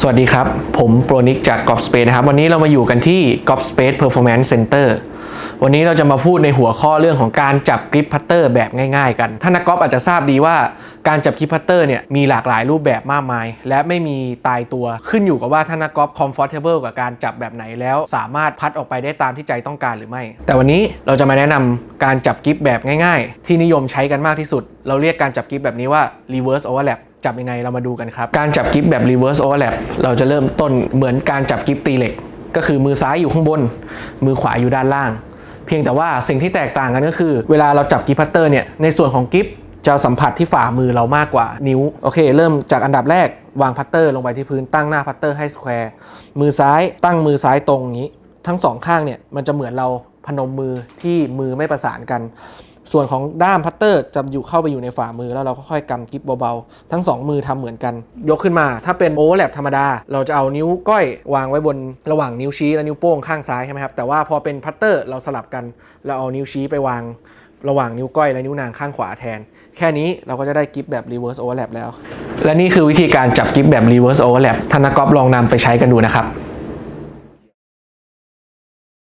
สวัสดีครับ ผมโปรนิกจากกอ f Space นะครับ วันนี้เรามาอยู่กันที่ g o f Space Performance Center วันนี้เราจะมาพูดในหัวข้อเรื่องของการจับกริปพัตเตอร์แบบง่ายๆ กันท่านนักกอล์ฟอาจจะทราบดีว่าการจับกริปพัตเตอร์เนี่ยมีหลากหลายรูปแบบมากมาย และไม่มีตายตัวขึ้นอยู่กับว่าท่านนักกอล์ฟ comfortable กับการจับแบบไหนแล้ว สามารถพัดออกไปได้ตามที่ใจต้องการหรือไม่ แต่วันนี้เราจะมาแนะนำการจับกริปแบบง่าย ๆ ที่นิยมใช้กันมากที่สุด เราเรียกการจับกริปแบบนี้ว่า reverse overlap จับยังไงเรามาดูกันครับ การจับกิฟแบบ reverse overlap เราจะเริ่มต้นเหมือนการจับกิฟตีเหล็ก ก็คือมือซ้ายอยู่ข้างบน มือขวาอยู่ด้านล่าง เพียงแต่ว่าสิ่งที่แตกต่างกันก็คือ เวลาเราจับกิฟพัตเตอร์เนี่ยในส่วนของกิฟจะสัมผัสที่ฝ่ามือเรามากกว่านิ้วโอเค เริ่มจากอันดับแรกวางพัตเตอร์ลงไปที่พื้นตั้งหน้าพัตเตอร์ให้สแควร์มือซ้ายตั้งมือซ้ายตรงอย่างนี้ ทั้งสองข้างเนี่ยมันจะเหมือนเราพนมมือที่มือไม่ประสานกัน ส่วนของด้ามพัตเตอร์จะอยู่เข้าไปอยู่ในฝ่ามือแล้วเราก็ค่อยกำกิฟเบาๆ ทั้ง 2 มือทำเหมือนกัน ยกขึ้นมา ถ้าเป็นโอเวอร์แลปธรรมดา เราจะเอานิ้วก้อยวางไว้บนระหว่างนิ้วชี้และนิ้วโป้งข้างซ้ายใช่ไหมครับ แต่ว่าพอเป็นพัตเตอร์เราสลับกัน เราเอานิ้วชี้ไปวางระหว่างนิ้วก้อยและนิ้วนางข้างขวาแทน แค่นี้เราก็จะได้กิฟแบบ reverse overlap แล้ว และนี่คือวิธีการจับกิฟแบบ reverse overlap ท่านนักกอล์ฟลองนำไปใช้กันดูนะครับ